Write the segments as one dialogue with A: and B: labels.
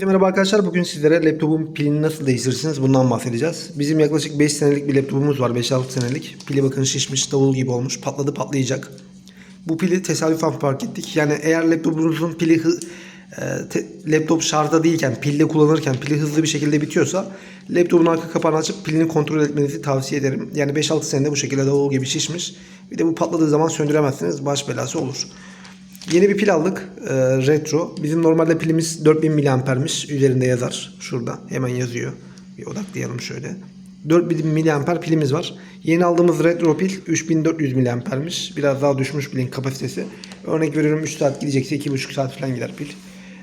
A: Merhaba arkadaşlar. Bugün sizlere laptopun pilini nasıl değiştirirsiniz bundan bahsedeceğiz. Bizim yaklaşık 5 senelik bir laptopumuz var. 5-6 senelik. Pili bakın şişmiş, davul gibi olmuş. Patladı patlayacak. Bu pili tesadüfen fark ettik. Yani eğer laptopunuzun pili e, laptop şarjda değilken, pilde kullanırken pili hızlı bir şekilde bitiyorsa laptopun arka kapağını açıp pilini kontrol etmenizi tavsiye ederim. Yani 5-6 senede bu şekilde davul gibi şişmiş. Bir de bu patladığı zaman söndüremezsiniz. Baş belası olur. Yeni bir pil aldık. e, retro. Bizim normalde pilimiz 4000 miliampermiş. Üzerinde yazar. Şurada. Hemen yazıyor. Bir odaklayalım şöyle. 4000 miliamper pilimiz var. Yeni aldığımız retro pil 3400 miliampermiş. Biraz daha düşmüş pilin kapasitesi. Örnek veriyorum 3 saat gidecekse 2,5 saat falan gider pil.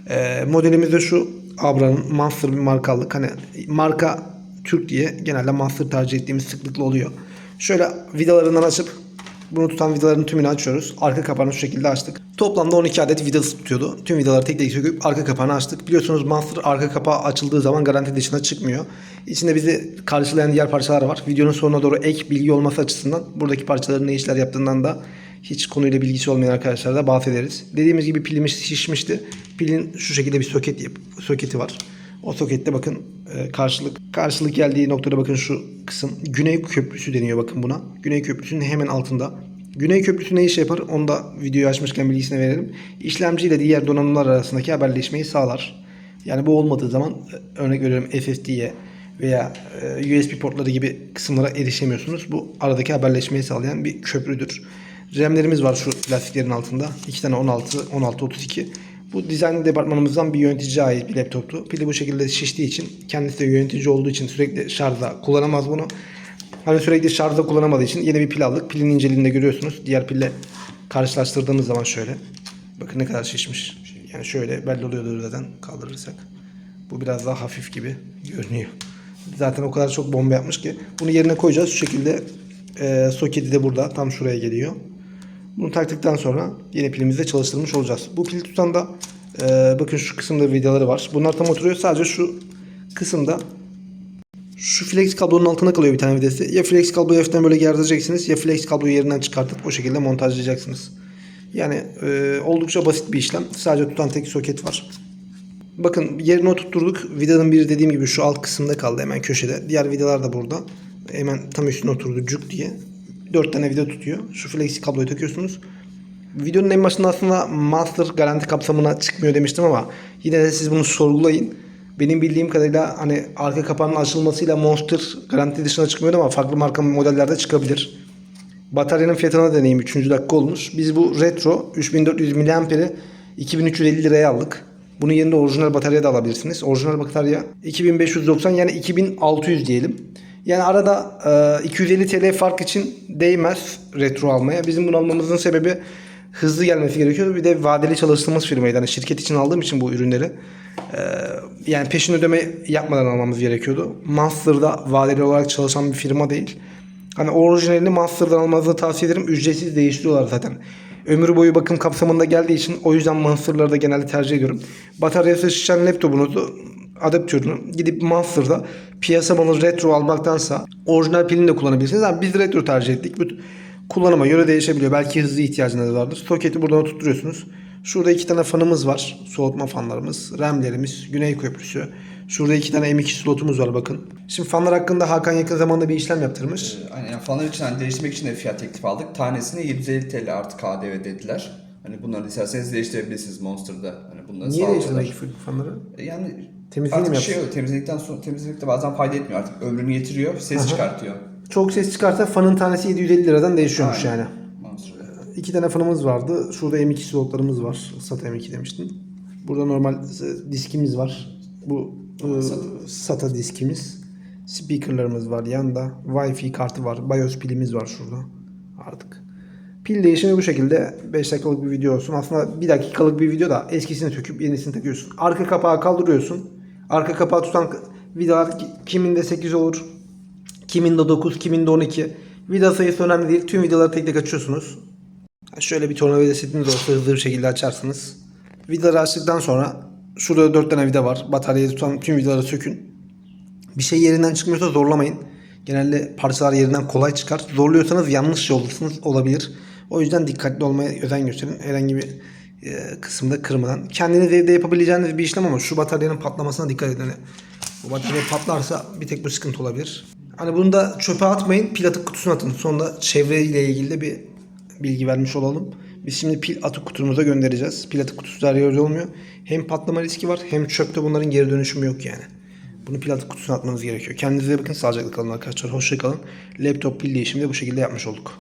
A: E, modelimiz de şu. Abra'nın Monster bir marka. Hani marka Türk diye genelde Monster tercih ettiğimiz sıklıkla oluyor. Şöyle vidalarından açıp bunu tutan vidaların tümünü açıyoruz. Arka kapağını şu şekilde açtık. Toplamda 12 adet vidası tutuyordu. Tüm vidaları tek tek söküp arka kapağını açtık. Biliyorsunuz Monster arka kapağı açıldığı zaman garanti dışına çıkmıyor. İçinde bizi karşılayan diğer parçalar var. Videonun sonuna doğru ek bilgi olması açısından buradaki parçaların ne işler yaptığından da hiç konuyla bilgisi olmayan arkadaşlar da bahsederiz. Dediğimiz gibi pilimiz şişmişti. Pilin şu şekilde bir soket soketi var. Sokette bakın e, karşılık karşılık geldiği noktada bakın şu kısım Güney Köprüsü deniyor bakın buna. Güney Köprüsü'nün hemen altında. Güney Köprüsü ne iş yapar? Onu da videoyu açmışken bilgisini verelim. İşlemci ile diğer donanımlar arasındaki haberleşmeyi sağlar. Yani bu olmadığı zaman e, örnek veriyorum SSD'ye veya e, USB portları gibi kısımlara erişemiyorsunuz. Bu aradaki haberleşmeyi sağlayan bir köprüdür. RAM'lerimiz var şu lastiklerin altında. 2 tane 16, 16, 32. Bu dizayn departmanımızdan bir yöneticiye ait bir laptoptu. Pili bu şekilde şiştiği için kendisi de yönetici olduğu için sürekli şarjda kullanamaz bunu. Hani sürekli şarjda kullanamadığı için yeni bir pil aldık. Pilin inceliğini de görüyorsunuz. Diğer pille karşılaştırdığımız zaman şöyle. Bakın ne kadar şişmiş. Yani şöyle belli oluyordur zaten kaldırırsak. Bu biraz daha hafif gibi görünüyor. Zaten o kadar çok bomba yapmış ki. Bunu yerine koyacağız. Şu şekilde e, soketi de burada. Tam şuraya geliyor. Bunu taktıktan sonra yeni pilimizle çalıştırmış olacağız. Bu pil tutan da e, bakın şu kısımda vidaları var. Bunlar tam oturuyor. Sadece şu kısımda şu flex kablonun altına kalıyor bir tane vidası. Ya flex kabloyu hafiften böyle gerdireceksiniz ya flex kabloyu yerinden çıkartıp o şekilde montajlayacaksınız. Yani e, oldukça basit bir işlem. Sadece tutan tek soket var. Bakın yerine oturtturduk. Vidanın biri dediğim gibi şu alt kısımda kaldı hemen köşede. Diğer vidalar da burada. Hemen tam üstüne oturdu cuk diye. 4 tane vida tutuyor. Şu flex kabloyu takıyorsunuz. Videonun en başında aslında master garanti kapsamına çıkmıyor demiştim ama yine de siz bunu sorgulayın. Benim bildiğim kadarıyla hani arka kapağının açılmasıyla Monster garanti dışına çıkmıyordu ama farklı marka modellerde çıkabilir. Bataryanın fiyatına deneyim 3. dakika olmuş. Biz bu retro 3400 mAh'i 2350 liraya aldık. Bunun yerine orijinal batarya da alabilirsiniz. Orijinal batarya 2590 yani 2600 diyelim. Yani arada e, 250 TL fark için değmez retro almaya. Bizim bunu almamızın sebebi hızlı gelmesi gerekiyor. Bir de vadeli çalıştığımız firmaydı. Yani şirket için aldığım için bu ürünleri e, yani peşin ödeme yapmadan almamız gerekiyordu. Monster'da vadeli olarak çalışan bir firma değil. Hani orijinalini Monster'dan almanızı tavsiye ederim. Ücretsiz değiştiriyorlar zaten. Ömür boyu bakım kapsamında geldiği için o yüzden Monster'ları da genelde tercih ediyorum. Bataryası şişen laptopunuzu adaptörünü gidip Monster'da piyasa malı retro almaktansa orijinal pilini de kullanabilirsiniz. Ama biz retro tercih ettik. Bu kullanıma göre değişebiliyor. Belki hızlı ihtiyacınız vardır. Soketi buradan oturtuyorsunuz. Şurada iki tane fanımız var. Soğutma fanlarımız, RAM'lerimiz, Güney Köprüsü. Şurada iki tane M2 slotumuz var bakın. Şimdi fanlar hakkında Hakan yakın zamanda bir işlem yaptırmış.
B: Aynen yani fanlar için hani değiştirmek için de fiyat teklifi aldık. Tanesini 750 TL artı KDV dediler. Hani bunları isterseniz değiştirebilirsiniz Monster'da. Hani bunları
A: Niye değiştirmek fanları?
B: E Yani
A: Temizliğini
B: artık
A: mi
B: şey yok. Temizledikten sonra temizledikte bazen fayda etmiyor artık. Ömrünü yetiriyor, ses çıkartıyor.
A: Çok ses çıkarsa fanın tanesi 750 liradan değişiyormuş
B: Aynen.
A: yani.
B: Monster'da.
A: İki tane fanımız vardı. Şurada M2 slotlarımız var. SATA M2 demiştim. Burada normal diskimiz var. Bu e, SATA diskimiz. Speakerlarımız var yanda. Wi-Fi kartı var. BIOS pilimiz var şurada. Artık. Pil değişimi bu şekilde 5 dakikalık bir video olsun. Aslında 1 dakikalık bir video da eskisini söküp yenisini takıyorsun. Arka kapağı kaldırıyorsun. Arka kapağı tutan vidalar ki- kiminde 8 olur. Kiminde 9, kiminde 12. Vida sayısı önemli değil. Tüm vidaları tek tek açıyorsunuz. Şöyle bir tornavida setiniz olsa hızlı bir şekilde açarsınız. Vidaları açtıktan sonra şurada 4 tane vida var. Bataryayı tutan tüm vidaları sökün. Bir şey yerinden çıkmıyorsa zorlamayın. Genelde parçalar yerinden kolay çıkar. Zorluyorsanız yanlış yoldasınız olabilir. O yüzden dikkatli olmaya özen gösterin. Herhangi bir e, kısımda kırmadan. Kendiniz evde yapabileceğiniz bir işlem ama şu bataryanın patlamasına dikkat edin. Hani bu batarya patlarsa bir tek bu sıkıntı olabilir. Hani bunu da çöpe atmayın. Pil atık kutusuna atın. Sonra çevreyle ilgili de bir bilgi vermiş olalım. Biz şimdi pil atık kutumuza göndereceğiz. Pil atık kutusu her yerde olmuyor. Hem patlama riski var hem çöpte bunların geri dönüşümü yok yani. Bunu pil atık kutusuna atmanız gerekiyor. Kendinize bakın. Sağlıcakla kalın arkadaşlar. Hoşça kalın. Laptop pil değişimi de bu şekilde yapmış olduk.